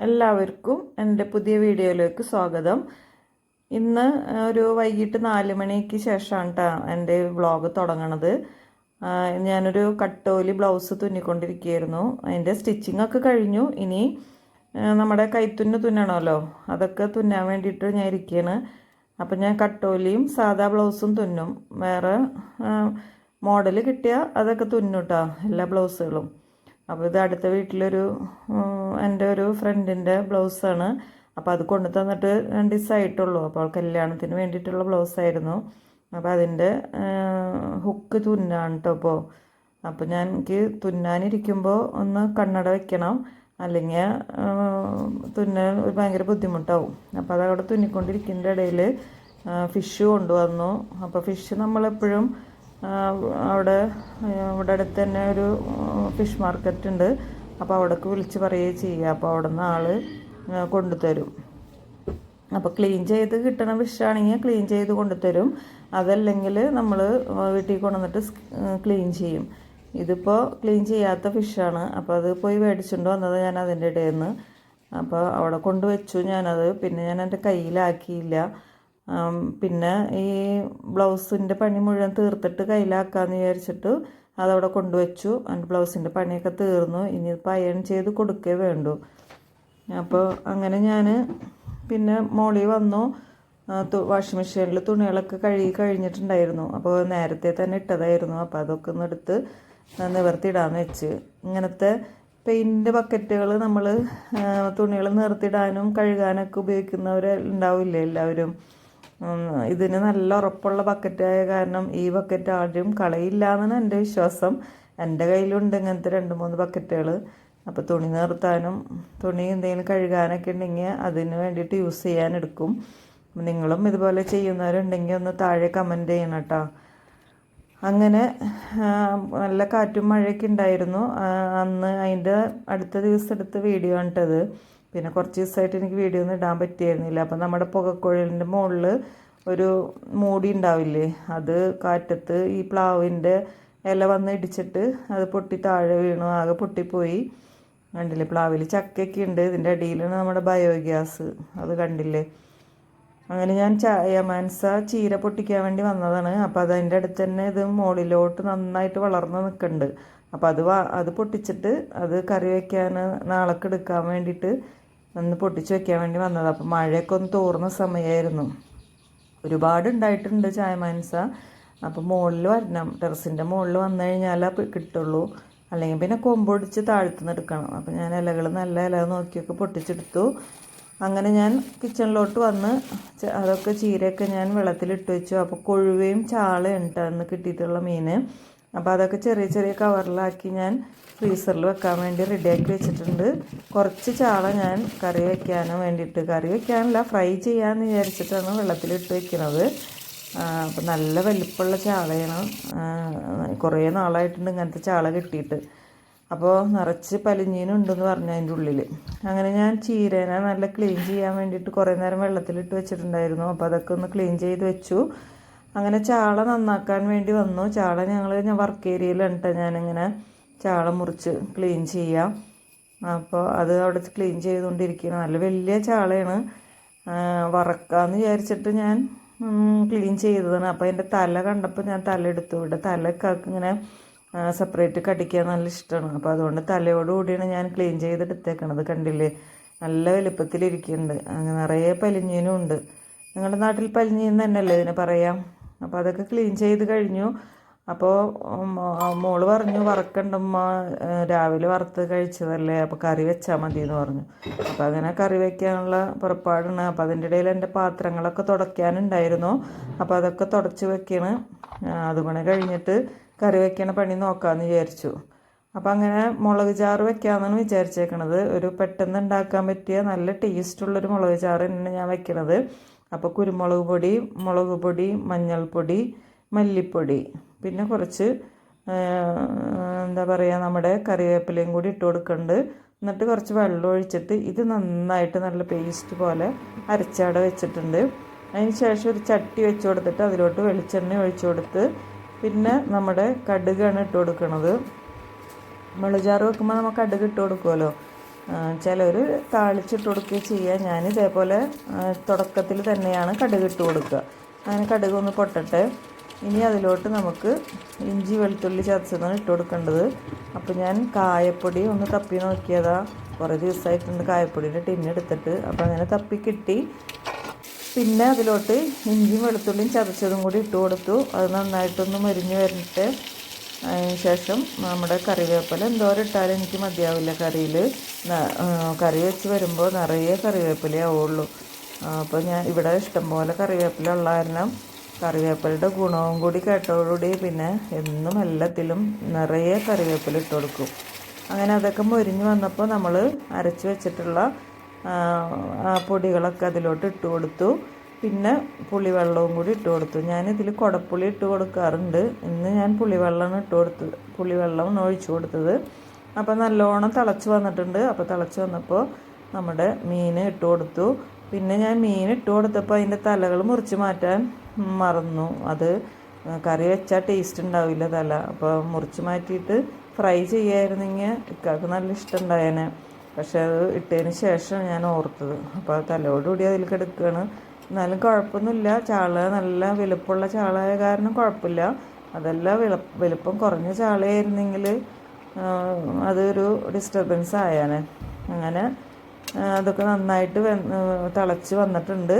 എല്ലാവർക്കും എന്റെ പുതിയ വീഡിയോയിലേക്ക് സ്വാഗതം. ഇന്ന് ഒരു വൈകിട്ട് നാല് മണിക്ക് ശേഷമാണ് കേട്ടോ എന്റെ വ്ളോഗ് തുടങ്ങണത്. ഞാനൊരു കട്ടോലി ബ്ലൗസ് തുന്നിക്കൊണ്ടിരിക്കുകയായിരുന്നു. അതിന്റെ സ്റ്റിച്ചിങ് ഒക്കെ കഴിഞ്ഞു. ഇനി നമ്മുടെ കൈത്തുന്ന തുന്നണമല്ലോ. അതൊക്കെ തുന്നാൻ വേണ്ടിയിട്ട് ഞാൻ ഇരിക്കുകയാണ്. അപ്പം ഞാൻ കട്ടോലിയും സാധാ ബ്ലൗസും തുന്നും. വേറെ മോഡൽ കിട്ടിയാൽ അതൊക്കെ തുന്നും എല്ലാ ബ്ലൗസുകളും. അപ്പോൾ ഇത് അടുത്ത വീട്ടിലൊരു എന്റെ ഒരു ഫ്രണ്ടിന്റെ ബ്ലൗസാണ് അപ്പോൾ അത് കൊണ്ടു തന്നിട്ട് രണ്ട് ദിവസമായിട്ടുള്ളൂ അപ്പോൾ കല്യാണത്തിന് വേണ്ടിയിട്ടുള്ള ബ്ലൗസായിരുന്നു അപ്പോൾ അതിന്റെ ഹുക്ക് തുന്നാണ് കേട്ടോ അപ്പോൾ അപ്പോൾ ഞാൻ എനിക്ക് തുന്നാനിരിക്കുമ്പോൾ ഒന്ന് കണ്ണട വെക്കണം. അല്ലെങ്കിൽ തുന്നാൻ ഒരു ഭയങ്കര ബുദ്ധിമുട്ടാവും. അപ്പോൾ അതവിടെ തുന്നിക്കൊണ്ടിരിക്കുന്നതിന്റെ ഇടയിൽ ഫിഷ് കൊണ്ടുവന്നു. അപ്പോൾ ഫിഷ് നമ്മളെപ്പോഴും അവിടെ ഇവിടെ അടുത്ത് തന്നെ ഒരു ഫിഷ് മാർക്കറ്റ് ഉണ്ട്. അപ്പോൾ അവിടേക്ക് വിളിച്ച് പറയുകയും ചെയ്യുക. അപ്പോൾ അവിടെ നിന്ന് ആൾ കൊണ്ടുതരും. അപ്പോൾ ക്ലീൻ ചെയ്ത് കിട്ടണ ഫിഷാണെങ്കിൽ ക്ലീൻ ചെയ്ത് കൊണ്ടുതരും. അതല്ലെങ്കിൽ നമ്മൾ വീട്ടിൽ കൊണ്ടുവന്നിട്ട് ക്ലീൻ ചെയ്യും. ഇതിപ്പോൾ ക്ലീൻ ചെയ്യാത്ത ഫിഷാണ് അപ്പോൾ അത് പോയി മേടിച്ചുകൊണ്ട് വന്നത് ഞാൻ അതിന്റെ ഇടയിൽ നിന്ന് അപ്പോൾ അവിടെ കൊണ്ടുവച്ചു ഞാനത്. പിന്നെ ഞാൻ എന്റെ കയ്യിലാക്കിയില്ല. പിന്നെ ഈ ബ്ലൗസിന്റെ പണി മുഴുവൻ തീർത്തിട്ട് കയ്യിലാക്കാമെന്ന് വിചാരിച്ചിട്ട് അതവിടെ കൊണ്ടുവച്ചു. എന്റെ ബ്ലൗസിന്റെ പണിയൊക്കെ തീർന്നു. ഇനിയിപ്പോൾ അയൺ ചെയ്ത് കൊടുക്കേ വേണ്ടു. അപ്പോൾ അങ്ങനെ ഞാൻ പിന്നെ മോളി വന്നു. വാഷിംഗ് മെഷീനിൽ തുണികളൊക്കെ കഴുകി കഴിഞ്ഞിട്ടുണ്ടായിരുന്നു. അപ്പോൾ നേരത്തെ തന്നെ ഇട്ടതായിരുന്നു. അപ്പോൾ അതൊക്കെ ഒന്ന് എടുത്ത് നിവർത്തിയിടാന്ന് വെച്ച്. ഇങ്ങനത്തെ പെയിന്റിന്റെ ബക്കറ്റുകൾ നമ്മൾ തുണികൾ നിവർത്തിയിടാനും കഴുകാനൊക്കെ ഉപയോഗിക്കുന്നവർ ഉണ്ടാവില്ലേ എല്ലാവരും? ഇതിന് നല്ല ഉറപ്പുള്ള ബക്കറ്റായ കാരണം ഈ ബക്കറ്റ് ആരും കളയില്ല എന്നാണ് എന്റെ വിശ്വാസം. എന്റെ കയ്യിലുണ്ട് ഇങ്ങനത്തെ രണ്ട് മൂന്ന് ബക്കറ്റുകൾ അപ്പോൾ തുണി നിർത്താനും തുണി എന്തെങ്കിലും കഴുകാനൊക്കെ ഉണ്ടെങ്കിൽ അതിന് വേണ്ടിയിട്ട് യൂസ് ചെയ്യാൻ എടുക്കും. നിങ്ങളും ഇതുപോലെ ചെയ്യുന്നവരുണ്ടെങ്കിൽ ഒന്ന് താഴെ കമന്റ് ചെയ്യണം കേട്ടോ. അങ്ങനെ നല്ല കാറ്റും മഴയൊക്കെ ഉണ്ടായിരുന്നു. അന്ന് അതിന്റെ അടുത്ത ദിവസം എടുത്ത വീഡിയോ ആണിട്ടത് പിന്നെ കുറച്ച് ദിവസമായിട്ട് എനിക്ക് വീഡിയോ ഒന്നും ഇടാൻ പറ്റിയിരുന്നില്ല അപ്പം നമ്മുടെ പുകക്കുഴലിന്റെ മുകളിൽ ഒരു മൂടി ഉണ്ടാവില്ലേ? അത് കാറ്റത്ത് ഈ പ്ലാവിന്റെ ഇല വന്ന് ഇടിച്ചിട്ട് അത് പൊട്ടി താഴെ വീണു ആകെ പൊട്ടിപ്പോയി. കണ്ടില്ലേ? പ്ലാവിൽ ചക്കയൊക്കെ ഉണ്ട്. ഇതിന്റെ അടിയിലാണ് നമ്മുടെ ബയോഗ്യാസ് അത് കണ്ടില്ലേ? അങ്ങനെ ഞാൻ ചായ മാൻസ ചീര പൊട്ടിക്കാൻ വേണ്ടി വന്നതാണ്. അപ്പോൾ അത് അതിന്റെ അടുത്ത് തന്നെ ഇത് മുകളിലോട്ട് നന്നായിട്ട് വളർന്ന് നിൽക്കുന്നുണ്ട് അപ്പോൾ അത് അത് പൊട്ടിച്ചിട്ട് അത് കറി വയ്ക്കാൻ നാളേക്ക് എടുക്കാൻ വേണ്ടിയിട്ട് ഒന്ന് പൊട്ടിച്ച് വെക്കാൻ വേണ്ടി വന്നത്. അപ്പോൾ മഴയൊക്കെ ഒന്ന് തോർന്ന സമയമായിരുന്നു ഒരുപാട് ഉണ്ടായിട്ടുണ്ട് ചായ മാൻസ. അപ്പോൾ മുകളിൽ വരണം. ടെറസിന്റെ മുകളിൽ വന്നു കഴിഞ്ഞാൽ കിട്ടുള്ളൂ. അല്ലെങ്കിൽ പിന്നെ കൊമ്പൊടിച്ച് താഴ്ത്തുനിന്ന് എടുക്കണം. അപ്പോൾ ഞാൻ ഇലകൾ നല്ല ഇല നോക്കിയൊക്കെ പൊട്ടിച്ചെടുത്തു. അങ്ങനെ ഞാൻ കിച്ചണിലോട്ട് വന്ന് അതൊക്കെ ചീരയൊക്കെ ഞാൻ വെള്ളത്തിലിട്ട് വെച്ചു. അപ്പോൾ കൊഴുവയും ചാളയും ഉണ്ടായിരുന്നു കിട്ടിയിട്ടുള്ള മീൻ. അപ്പോൾ അതൊക്കെ ചെറിയ ചെറിയ കവറിലാക്കി ഞാൻ ഫ്രീസറിൽ വെക്കാൻ വേണ്ടി റെഡിയാക്കി വെച്ചിട്ടുണ്ട്. കുറച്ച് ചാള ഞാൻ കറി വെക്കാനും വേണ്ടിയിട്ട്. കറി വെക്കാനല്ല ഫ്രൈ ചെയ്യാമെന്ന് വിചാരിച്ചിട്ടാണ് വെള്ളത്തിലിട്ട് വെക്കുന്നത് അപ്പോൾ നല്ല വലിപ്പമുള്ള ചാളയാണ്. കുറേ നാളായിട്ടുണ്ട് ഇങ്ങനത്തെ ചാള കിട്ടിയിട്ട്. അപ്പോൾ നിറച്ച് പലിഞ്ഞീനുണ്ടെന്ന് പറഞ്ഞു അതിന്റെ ഉള്ളിൽ. അങ്ങനെ ഞാൻ ചീരേനെ നല്ല ക്ലീൻ ചെയ്യാൻ വേണ്ടിയിട്ട് കുറേ നേരം വെള്ളത്തിലിട്ട് വെച്ചിട്ടുണ്ടായിരുന്നു. അപ്പോൾ അതൊക്കെ ഒന്ന് ക്ലീൻ ചെയ്ത് വെച്ചു. അങ്ങനെ ചാള നന്നാക്കാൻ വേണ്ടി വന്നു. ചാള ഞങ്ങൾ ഞാൻ വർക്ക് ഏരിയയിലാണ് കേട്ടോ ഞാനിങ്ങനെ ചാള മുറിച്ച് ക്ലീൻ ചെയ്യാം. അപ്പോൾ അത് അവിടെ ക്ലീൻ ചെയ്തുകൊണ്ടിരിക്കുകയാണ്. നല്ല വലിയ ചാളയാണ്. വറക്കാമെന്ന് വിചാരിച്ചിട്ട് ഞാൻ ക്ലീൻ ചെയ്തതാണ്. അപ്പോൾ എന്റെ തല കണ്ടപ്പോൾ ഞാൻ തല എടുത്തു. ഇവിടെ തലക്കാക്ക് ഇങ്ങനെ സെപ്പറേറ്റ് കടിക്കാൻ നല്ല ഇഷ്ടമാണ്. അപ്പോൾ അതുകൊണ്ട് തലയോട് കൂടിയാണ് ഞാൻ ക്ലീൻ ചെയ്തെടുത്തേക്കണത്. കണ്ടില്ലേ? നല്ല വലുപ്പത്തിലിരിക്കുന്നുണ്ട്. അങ്ങനെ നിറയെ പലിഞ്ഞീനും ഉണ്ട് നിങ്ങളുടെ നാട്ടിൽ പലിഞ്ഞീന്ന് തന്നെയല്ലേ ഇതിന് പറയാം? അപ്പോൾ അതൊക്കെ ക്ലീൻ ചെയ്ത് കഴിഞ്ഞു. അപ്പോൾ മോൾ പറഞ്ഞു വറക്കണ്ടമ്മ രാവിലെ വറുത്ത് കഴിച്ചതല്ലേ അപ്പോൾ കറി വെച്ചാൽ മതി എന്ന് പറഞ്ഞു. അപ്പോൾ അങ്ങനെ കറി വയ്ക്കാനുള്ള പുറപ്പാടാണ്. അപ്പോൾ അതിന്റെ ഇടയിൽ എന്റെ പാത്രങ്ങളൊക്കെ തുടയ്ക്കാനുണ്ടായിരുന്നു. അപ്പോൾ അതൊക്കെ തുടച്ച് വെക്കണ്. അതുപോലെ കഴിഞ്ഞിട്ട് കറി വയ്ക്കണ പണി നോക്കാമെന്ന് വിചാരിച്ചു. അപ്പോൾ അങ്ങനെ മുളക് ചാറ് വെക്കാമെന്നാണ് വിചാരിച്ചേക്കണത്. ഒരു പെട്ടെന്ന് ഉണ്ടാക്കാൻ പറ്റിയ നല്ല ടേസ്റ്റുള്ളൊരു മുളക് ചാറ് തന്നെയാണ് ഞാൻ വെക്കണത്. അപ്പോൾ കുരുമുളക് പൊടി മുളക് പൊടി മഞ്ഞൾപ്പൊടി മല്ലിപ്പൊടി. പിന്നെ കുറച്ച് എന്താ പറയുക നമ്മുടെ കറിവേപ്പിലയും കൂടി ഇട്ട് കൊടുക്കുന്നുണ്ട് എന്നിട്ട് കുറച്ച് വെള്ളം ഒഴിച്ചിട്ട് ഇത് നന്നായിട്ട് നല്ല പേസ്റ്റ് പോലെ അരച്ചവിടെ വെച്ചിട്ടുണ്ട്. അതിന് ശേഷം ഒരു ചട്ടി വെച്ച് കൊടുത്തിട്ട് അതിലോട്ട് വെളിച്ചെണ്ണ ഒഴിച്ചു കൊടുത്ത് പിന്നെ നമ്മുടെ കടുകാണ് ഇട്ട് കൊടുക്കുന്നത് മുളചാറ് വെക്കുമ്പോൾ നമുക്ക് കടുക് ഇട്ട് കൊടുക്കുമല്ലോ ചിലർ താളിച്ചിട്ട് കൊടുക്കുകയും ചെയ്യുക. ഞാൻ ഇതേപോലെ തുടക്കത്തിൽ തന്നെയാണ് കടുക് ഇട്ട് കൊടുക്കുക. അങ്ങനെ കടുക് ഒന്ന് പൊട്ടട്ടെ. ഇനി അതിലോട്ട് നമുക്ക് ഇഞ്ചി വെളുത്തുള്ളി ചതച്ചതാണ് ഇട്ട് കൊടുക്കേണ്ടത്. അപ്പോൾ ഞാൻ കായപ്പൊടി ഒന്ന് തപ്പി നോക്കിയതാ. കുറേ ദിവസമായിട്ടുണ്ട് കായപ്പൊടിയുടെ ടിന്നെടുത്തിട്ട് അപ്പോൾ അങ്ങനെ തപ്പി കിട്ടി. പിന്നെ അതിലോട്ട് ഇഞ്ചിയും വെളുത്തുള്ളിയും ചതച്ചതും കൂടി ഇട്ട് കൊടുത്തു. അത് നന്നായിട്ടൊന്ന് മരിഞ്ഞ് വരട്ടെ. ശേഷം നമ്മുടെ കറിവേപ്പില എന്തോരിട്ടാലും എനിക്ക് മതിയാവില്ല കറിയിൽ. കറി വെച്ച് വരുമ്പോൾ നിറയെ കറിവേപ്പിലയാവുള്ളൂ അപ്പോൾ ഞാൻ ഇവിടെ ഇഷ്ടംപോലെ കറിവേപ്പില ഉള്ള കാരണം കറിവേപ്പിലയുടെ ഗുണവും കൂടി കേട്ടതോടുകൂടി പിന്നെ എന്നും എല്ലാത്തിലും നിറയെ കറിവേപ്പില ഇട്ട് കൊടുക്കും. അങ്ങനെ അതൊക്കെ മൊരിഞ്ഞ് വന്നപ്പോൾ നമ്മൾ അരച്ച് വെച്ചിട്ടുള്ള പൊടികളൊക്കെ അതിലോട്ട് ഇട്ട് കൊടുത്തു. പിന്നെ പുളിവെള്ളവും കൂടി ഇട്ട് കൊടുത്തു. ഞാനിതിൽ കുടപ്പുളി ഇട്ട് കൊടുക്കാറുണ്ട്. ഇന്ന് ഞാൻ പുളിവെള്ളമാണ് ഇട്ട് കൊടുത്തത് പുളിവെള്ളമാണ് ഒഴിച്ചു കൊടുത്തത്. അപ്പോൾ നല്ലോണം തിളച്ച് വന്നിട്ടുണ്ട്. അപ്പോൾ തിളച്ച് വന്നപ്പോൾ നമ്മുടെ മീൻ ഇട്ട് കൊടുത്തു. പിന്നെ ഞാൻ മീൻ ഇട്ട് കൊടുത്തപ്പോൾ അതിന്റെ തലകൾ മുറിച്ച് മാറ്റാൻ മറന്നു. അത് കറി വെച്ചാൽ ടേസ്റ്റ് ഉണ്ടാവില്ല തല. അപ്പോൾ മുറിച്ച് മാറ്റിയിട്ട് ഫ്രൈ ചെയ്യായിരുന്നെങ്കിൽ ഇക്കാൾക്ക് നല്ല ഇഷ്ടമുണ്ടായേനെ പക്ഷേ അത് ഇട്ടതിന് ശേഷം ഞാൻ ഓർത്തത്. അപ്പോൾ തലയോടുകൂടി അതിൽ കിടക്കുകയാണ് എന്നാലും കുഴപ്പമൊന്നുമില്ല. ചാള നല്ല വലുപ്പമുള്ള ചാളായ കാരണം കുഴപ്പമില്ല. അതല്ല വില വലുപ്പം കുറഞ്ഞ ചാളയായിരുന്നെങ്കിൽ അതൊരു ഡിസ്റ്റർബൻസ് ആയാണ് അങ്ങനെ അതൊക്കെ നന്നായിട്ട് തിളച്ച് വന്നിട്ടുണ്ട്.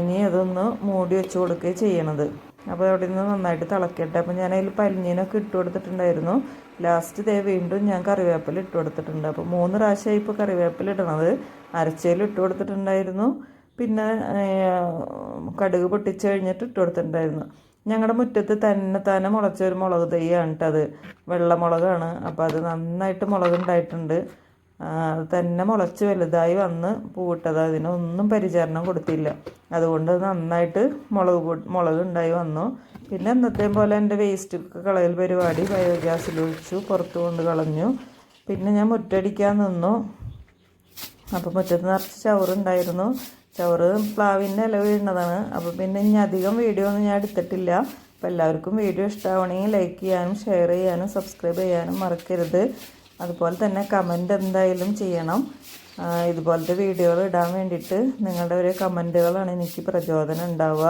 ഇനി അതൊന്ന് മൂടി വെച്ച് കൊടുക്കുകയും ചെയ്യണത്. അപ്പോൾ അവിടെ നിന്ന് നന്നായിട്ട് തിളക്കട്ടെ. അപ്പോൾ ഞാൻ അതിൽ പലിഞ്ഞീനൊക്കെ ഇട്ട് കൊടുത്തിട്ടുണ്ടായിരുന്നു. ലാസ്റ്റ് ദേ വീണ്ടും ഞാൻ കറിവേപ്പില ഇട്ട് കൊടുത്തിട്ടുണ്ട്. അപ്പോൾ മൂന്ന് പ്രാവശ്യമായി ഇപ്പോൾ കറിവേപ്പില ഇടണത്. അരച്ചയിൽ ഇട്ട് കൊടുത്തിട്ടുണ്ടായിരുന്നു. പിന്നെ കടുക് പൊട്ടിച്ച് കഴിഞ്ഞിട്ട് ഇട്ട് കൊടുത്തിട്ടുണ്ടായിരുന്നു. ഞങ്ങളുടെ മുറ്റത്ത് തന്നെ തന്നെ മുളച്ചൊരു മുളക് തൈയാണ് കേട്ടത് വെള്ളമുളകാണ് അപ്പോൾ അത് നന്നായിട്ട് മുളക് ഉണ്ടായിട്ടുണ്ട് അത് തന്നെ മുളച്ച് വലുതായി വന്ന് പൂവിട്ടത്. അതിനൊന്നും പരിചരണം കൊടുത്തില്ല. അതുകൊണ്ട് നന്നായിട്ട് മുളക് മുളക് ഉണ്ടായി വന്നു. പിന്നെ എന്നത്തെ പോലെ എന്റെ വേസ്റ്റ് കളയൽ പരിപാടി ബയോഗ്യാസിൽ ഒഴിച്ചു പുറത്ത് കൊണ്ട് കളഞ്ഞു. പിന്നെ ഞാൻ മുറ്റടിക്കാൻ നിന്നു. അപ്പോൾ മുറ്റത്ത് നിറച്ച് ചവറുണ്ടായിരുന്നു ചവറ് പ്ലാവിന്റെ ഇല വീഴുന്നതാണ്. അപ്പോൾ പിന്നെ ഇനി അധികം വീഡിയോ ഒന്നും ഞാൻ എടുത്തിട്ടില്ല. അപ്പോൾ എല്ലാവർക്കും വീഡിയോ ഇഷ്ടമാവണമെങ്കിൽ ലൈക്ക് ചെയ്യാനും ഷെയർ ചെയ്യാനും സബ്സ്ക്രൈബ് ചെയ്യാനും മറക്കരുത്. അതുപോലെ തന്നെ കമന്റ് എന്തായാലും ചെയ്യണം. ഇതുപോലത്തെ വീഡിയോകൾ ഇടാൻ വേണ്ടിയിട്ട് നിങ്ങളുടെ ഒരു കമന്റുകളാണ് എനിക്ക് പ്രചോദനം ഉണ്ടാവുക.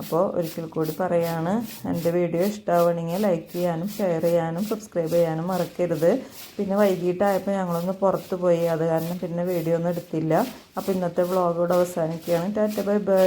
അപ്പോൾ ഒരിക്കൽ കൂടി പറയാണ് എന്റെ വീഡിയോ ഇഷ്ടമാവണമെങ്കിൽ ലൈക്ക് ചെയ്യാനും ഷെയർ ചെയ്യാനും സബ്സ്ക്രൈബ് ചെയ്യാനും മറക്കരുത്. പിന്നെ വൈകിട്ടായപ്പോൾ ഞങ്ങളൊന്ന് പുറത്ത് പോയി. അത് കാരണം പിന്നെ വീഡിയോ ഒന്നും എടുത്തില്ല. അപ്പോൾ ഇന്നത്തെ വ്ളോഗ് ഇവിടെ അവസാനിക്കുകയാണ്. Tata bye bye.